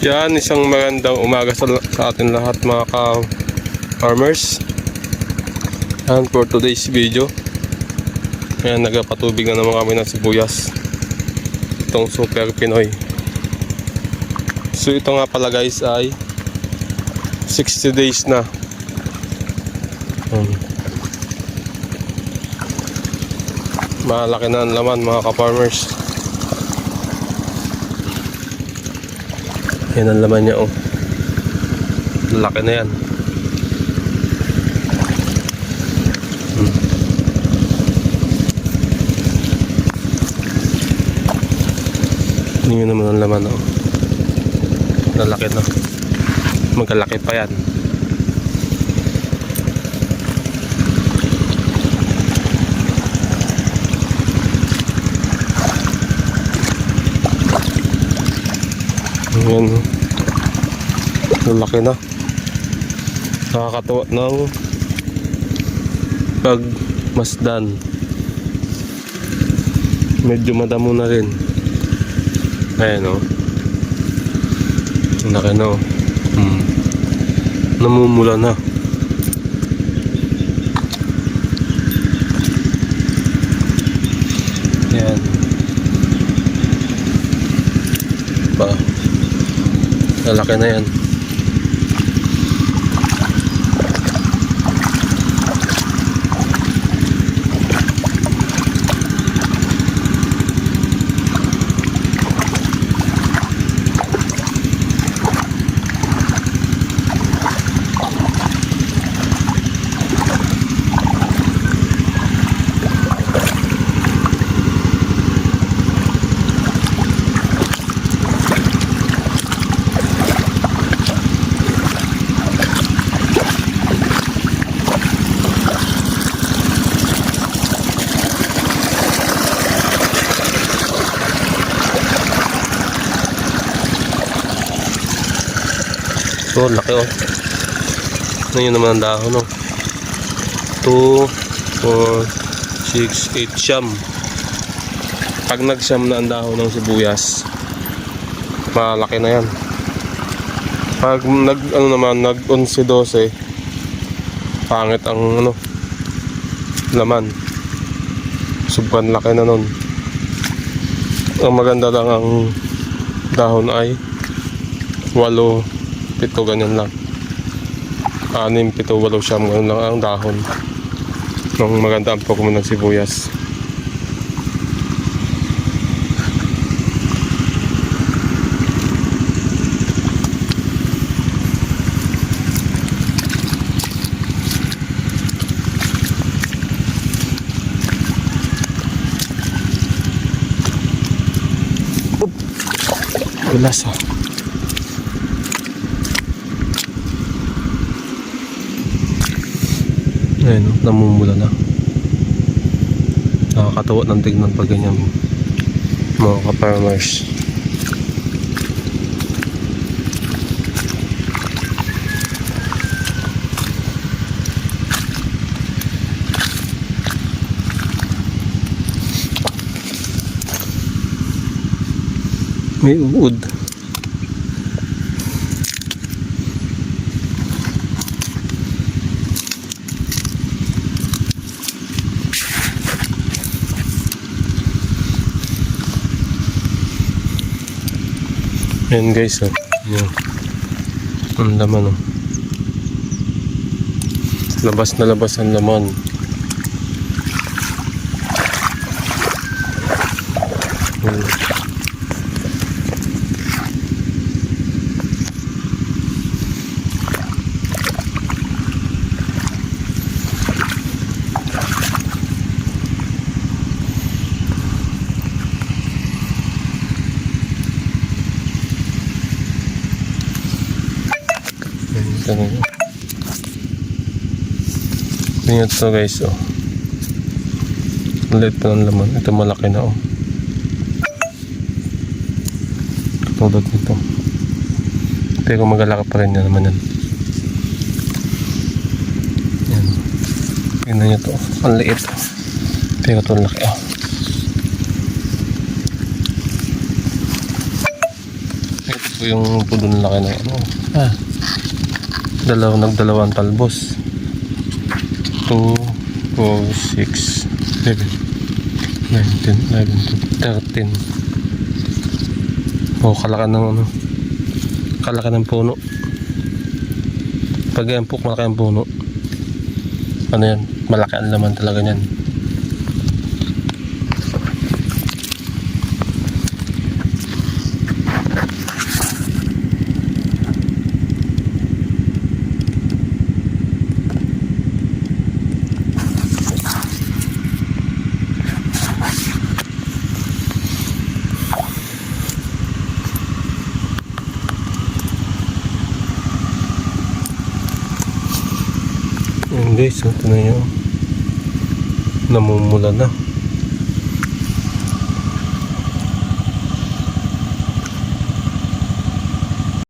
Yan, isang magandang umaga sa, sa atin lahat mga ka-farmers. Yan, for today's video. Yan, nagpatubig na naman kami ng sibuyas. Itong Super Pinoy. So ito nga pala guys ay 60 days na. Um, malaki na ang laman mga ka-farmers. Yan ang laman niya oh. Laki na yan. Hmm. Yun naman ang laman oh. Lalaki na. Magkalaki pa yan. Ayan. Lalaki na. Nakakatuwa ng pagmasdan. Medyo madamo na rin. Ayan o. Ang laki na o. Hmm. Namumula na. Ayan. Pa. Lalaki na yan. So, laki oh. Yun naman ang dahon oh. 2, 4, 6, 8 siyam. Pag nagsyam na ang dahon ng sibuyas, malaki na yan. Pag nag, ano naman, nag 11, 12, pangit ang ano, laman. Sobrang laki na nun. Ang maganda lang ang dahon ay walo, pito ganyan lang. Anim, pito, walo, siyam, ganun lang ang dahon. Nung maganda ang pagkumo ng sibuyas. Oop! Gulas Ayun, namumula na. Nakakatawa ng tignan pag ganyan mga ka-farmers. May uod. Yan guys, oh. Yan. Ang laman, oh. Labas na labas ang laman. Yan. Yan, ito na yun. Tingnan ito guys, oh. Ulit pa ng laman. Ito malaki na, oh. Katulad nito. Pero magalaki pa rin yan naman yan. Yan. Tingnan nyo to. Ang liit. Pero ito laki, oh. Ito. po yung puno ng laki ng ano. Ah, Dalaw, nagdalawang talbos. 2, 4, 6, 7, 9, 10, 11, 13. Oh, kalaki ng ano. Kalaki ng puno. Pag yan po, malaki ang puno. Ano yan? Malaki ang laman talaga niyan. Yan guys, ito na yun. Namumula na.